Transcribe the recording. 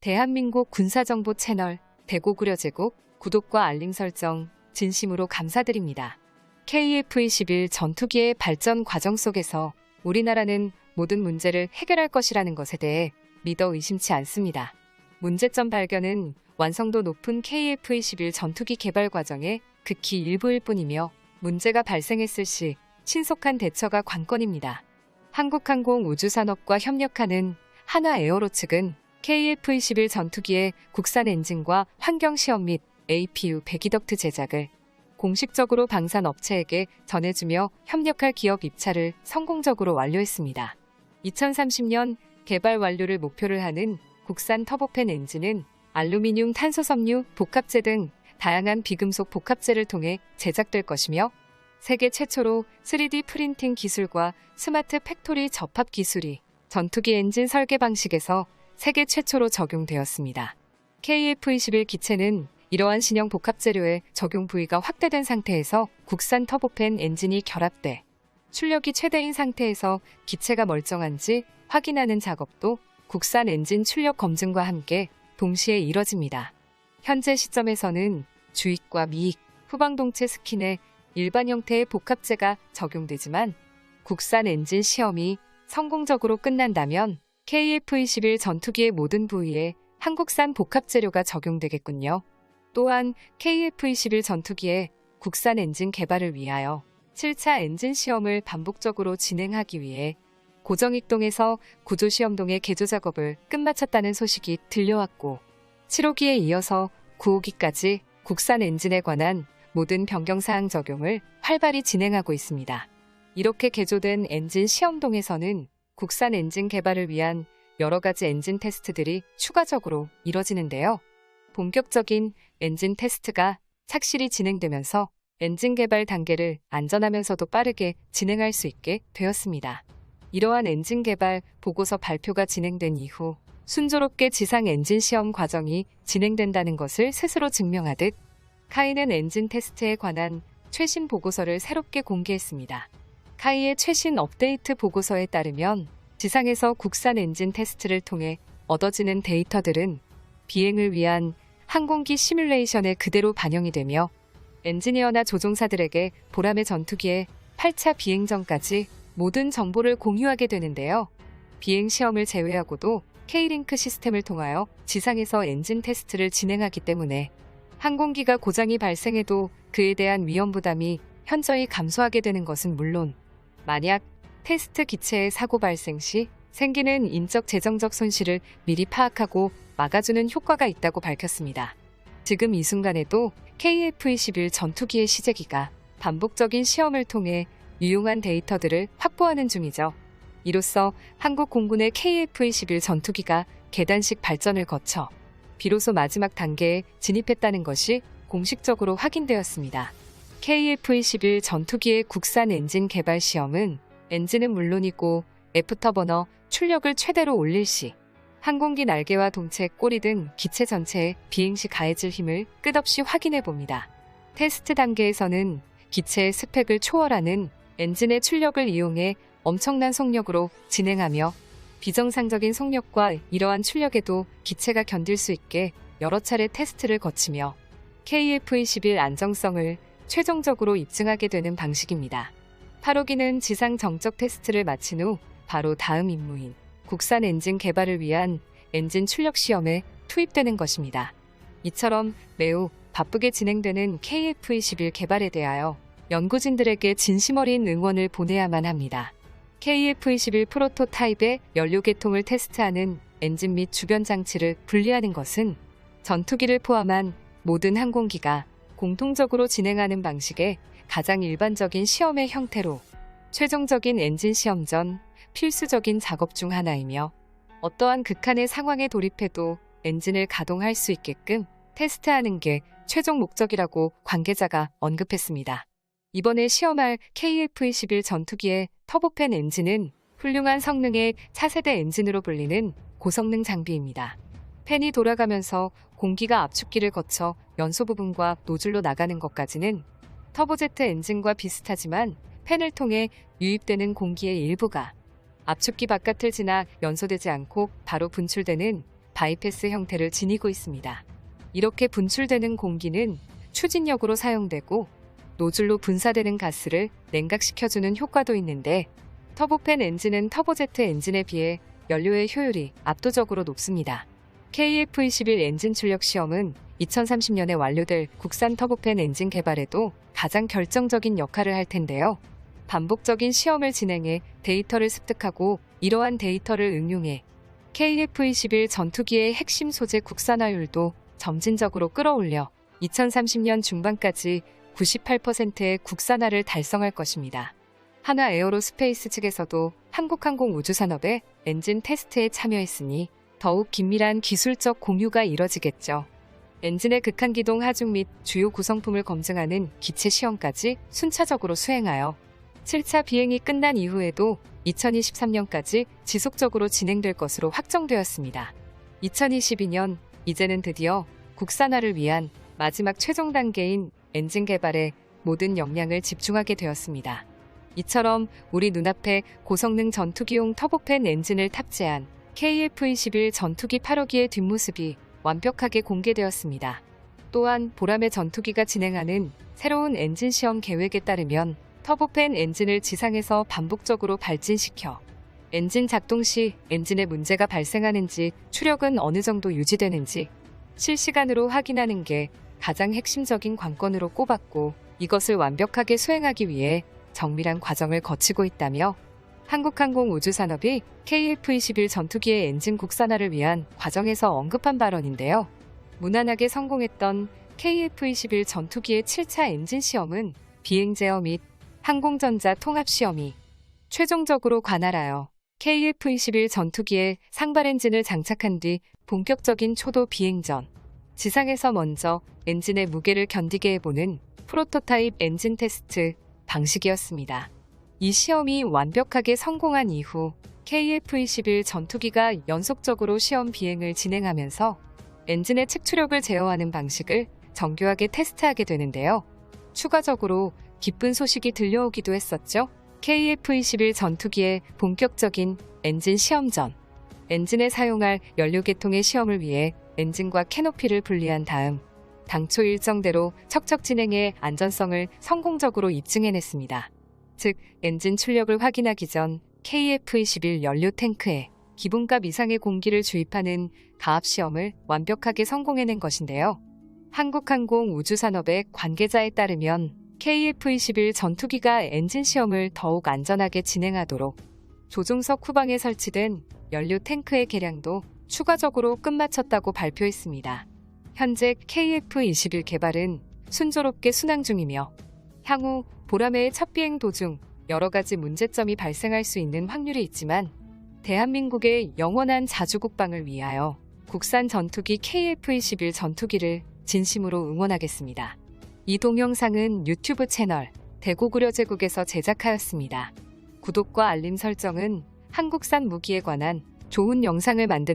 대한민국 군사정보 채널 대고구려 제국 구독과 알림 설정 진심으로 감사드립니다. KF-21 전투기의 발전 과정 속에서 우리나라는 모든 문제를 해결할 것이라는 것에 대해 믿어 의심치 않습니다. 문제점 발견은 완성도 높은 KF-21 전투기 개발 과정의 극히 일부일 뿐이며 문제가 발생했을 시 신속한 대처가 관건입니다. 한국항공 우주산업과 협력하는 한화에어로 측은 KF-21 전투기의 국산 엔진과 환경시험 및 APU 배기덕트 제작을 공식적으로 방산 업체에게 전해주며 협력할 기업 입찰을 성공적으로 완료했습니다. 2030년 개발 완료를 목표를 하는 국산 터보팬 엔진은 알루미늄 탄소섬유, 복합재 등 다양한 비금속 복합재를 통해 제작될 것이며 세계 최초로 3D 프린팅 기술과 스마트 팩토리 접합 기술이 전투기 엔진 설계 방식에서 세계 최초로 적용되었습니다. KF-21 기체는 이러한 신형 복합 재료의 적용 부위가 확대된 상태에서 국산 터보팬 엔진이 결합돼 출력이 최대인 상태에서 기체가 멀쩡한지 확인하는 작업도 국산 엔진 출력 검증과 함께 동시에 이뤄집니다. 현재 시점에서는 주익과 미익, 후방동체 스킨에 일반 형태의 복합재가 적용되지만 국산 엔진 시험이 성공적으로 끝난다면 KF-21 전투기의 모든 부위에 한국산 복합 재료가 적용되겠군요. 또한 KF-21 전투기의 국산 엔진 개발을 위하여 7차 엔진 시험을 반복적으로 진행하기 위해 고정익동에서 구조시험동의 개조 작업을 끝마쳤다는 소식이 들려왔고 7호기에 이어서 9호기까지 국산 엔진에 관한 모든 변경사항 적용을 활발히 진행하고 있습니다. 이렇게 개조된 엔진 시험동에서는 국산 엔진 개발을 위한 여러 가지 엔진 테스트들이 추가적으로 이뤄지는데요. 본격적인 엔진 테스트가 착실히 진행되면서 엔진 개발 단계를 안전하면서도 빠르게 진행할 수 있게 되었습니다. 이러한 엔진 개발 보고서 발표가 진행된 이후 순조롭게 지상 엔진 시험 과정이 진행된다는 것을 스스로 증명하듯 카이는 엔진 테스트에 관한 최신 보고서를 새롭게 공개했습니다. 카이의 최신 업데이트 보고서에 따르면 지상에서 국산 엔진 테스트를 통해 얻어지는 데이터들은 비행을 위한 항공기 시뮬레이션에 그대로 반영이 되며 엔지니어나 조종사들에게 보람의 전투기의 8차 비행 전까지 모든 정보를 공유하게 되는데요. 비행 시험을 제외하고도 K링크 시스템을 통하여 지상에서 엔진 테스트를 진행하기 때문에 항공기가 고장이 발생해도 그에 대한 위험 부담이 현저히 감소하게 되는 것은 물론 만약 테스트 기체의 사고 발생 시 생기는 인적 재정적 손실을 미리 파악하고 막아주는 효과가 있다고 밝혔습니다. 지금 이 순간에도 KF-21 전투기의 시제기가 반복적인 시험을 통해 유용한 데이터들을 확보하는 중이죠. 이로써 한국 공군의 KF-21 전투기가 계단식 발전을 거쳐 비로소 마지막 단계에 진입했다는 것이 공식적으로 확인되었습니다. KF-21 전투기의 국산 엔진 개발 시험은 엔진은 물론이고 애프터버너 출력을 최대로 올릴 시 항공기 날개와 동체, 꼬리 등 기체 전체에 비행시 가해질 힘을 끝없이 확인해 봅니다. 테스트 단계에서는 기체의 스펙을 초월하는 엔진의 출력을 이용해 엄청난 속력으로 진행하며 비정상적인 속력과 이러한 출력에도 기체가 견딜 수 있게 여러 차례 테스트를 거치며 KF-21 안정성을 최종적으로 입증하게 되는 방식입니다. 8호기는 지상 정적 테스트를 마친 후 바로 다음 임무인 국산 엔진 개발을 위한 엔진 출력 시험에 투입되는 것입니다. 이처럼 매우 바쁘게 진행되는 KF-21 개발에 대하여 연구진들에게 진심 어린 응원을 보내야만 합니다. KF-21 프로토타입의 연료 계통을 테스트하는 엔진 및 주변 장치를 분리하는 것은 전투기를 포함한 모든 항공기가 공통적으로 진행하는 방식의 가장 일반적인 시험의 형태로 최종적인 엔진 시험 전 필수적인 작업 중 하나이며 어떠한 극한의 상황에 돌입해도 엔진을 가동할 수 있게끔 테스트하는 게 최종 목적이라고 관계자가 언급했습니다. 이번에 시험할 KF-21 전투기의 터보팬 엔진은 훌륭한 성능의 차세대 엔진으로 불리는 고성능 장비입니다. 팬이 돌아가면서 공기가 압축기를 거쳐 연소 부분과 노즐로 나가는 것까지는 터보제트 엔진과 비슷하지만 팬을 통해 유입되는 공기의 일부가 압축기 바깥을 지나 연소되지 않고 바로 분출되는 바이패스 형태를 지니고 있습니다. 이렇게 분출되는 공기는 추진력으로 사용되고 노즐로 분사되는 가스를 냉각시켜주는 효과도 있는데 터보팬 엔진은 터보제트 엔진에 비해 연료의 효율이 압도적으로 높습니다. KF21 엔진 출력 시험은 2030년에 완료될 국산 터보팬 엔진 개발에도 가장 결정적인 역할을 할 텐데요. 반복적인 시험을 진행해 데이터를 습득하고 이러한 데이터를 응용해 KF21 전투기의 핵심 소재 국산화율도 점진적으로 끌어올려 2030년 중반까지 98%의 국산화를 달성할 것입니다. 하나 에어로스페이스 측에서도 한국항공 우주산업의 엔진 테스트에 참여했으니 더욱 긴밀한 기술적 공유가 이뤄지겠죠. 엔진의 극한 기동 하중 및 주요 구성품을 검증하는 기체 시험까지 순차적으로 수행하여 7차 비행이 끝난 이후에도 2023년까지 지속적으로 진행될 것으로 확정되었습니다. 2022년 이제는 드디어 국산화를 위한 마지막 최종 단계인 엔진 개발에 모든 역량을 집중하게 되었습니다. 이처럼 우리 눈앞에 고성능 전투기용 터보팬 엔진을 탑재한 KF-21 전투기 8호기의 뒷모습이 완벽하게 공개되었습니다. 또한 보람의 전투기가 진행하는 새로운 엔진 시험 계획에 따르면 터보팬 엔진을 지상에서 반복적으로 발진시켜 엔진 작동 시 엔진에 문제가 발생하는지 추력은 어느 정도 유지되는지 실시간으로 확인하는 게 가장 핵심적인 관건으로 꼽았고 이것을 완벽하게 수행하기 위해 정밀한 과정을 거치고 있다며 한국항공 우주산업이 KF-21 전투기의 엔진 국산화를 위한 과정에서 언급한 발언인데요. 무난하게 성공했던 KF-21 전투기의 7차 엔진 시험은 비행 제어 및 항공전자 통합 시험이 최종적으로 관할하여 KF-21 전투기에 상발 엔진을 장착한 뒤 본격적인 초도 비행 전 지상에서 먼저 엔진의 무게를 견디게 해보는 프로토타입 엔진 테스트 방식이었습니다. 이 시험이 완벽하게 성공한 이후 KF-21 전투기가 연속적으로 시험 비행을 진행하면서 엔진의 측추력을 제어하는 방식을 정교하게 테스트하게 되는데요. 추가적으로 기쁜 소식이 들려오기도 했었죠. KF-21 전투기의 본격적인 엔진 시험 전 엔진에 사용할 연료 계통의 시험을 위해 엔진과 캐노피를 분리한 다음 당초 일정대로 척척 진행해 안전성을 성공적으로 입증해냈습니다. 즉, 엔진 출력을 확인하기 전 KF-21 연료 탱크에 기본값 이상의 공기를 주입하는 가압 시험을 완벽하게 성공해낸 것인데요. 한국항공 우주산업의 관계자에 따르면 KF-21 전투기가 엔진 시험을 더욱 안전하게 진행하도록 조종석 후방에 설치된 연료 탱크의 개량도 추가적으로 끝마쳤다고 발표했습니다. 현재 KF-21 개발은 순조롭게 순항 중이며 향후 보라매의 첫 비행 도중 여러 가지 문제점이 발생할 수 있는 확률이 있지만 대한민국의 영원한 자주국방을 위하여 국산 전투기 KF-21 전투기를 진심으로 응원하겠습니다. 이 동영상은 유튜브 채널 대구구려제국에서 제작하였습니다. 구독과 알림 설정은 한국산 무기에 관한 좋은 영상을 만드는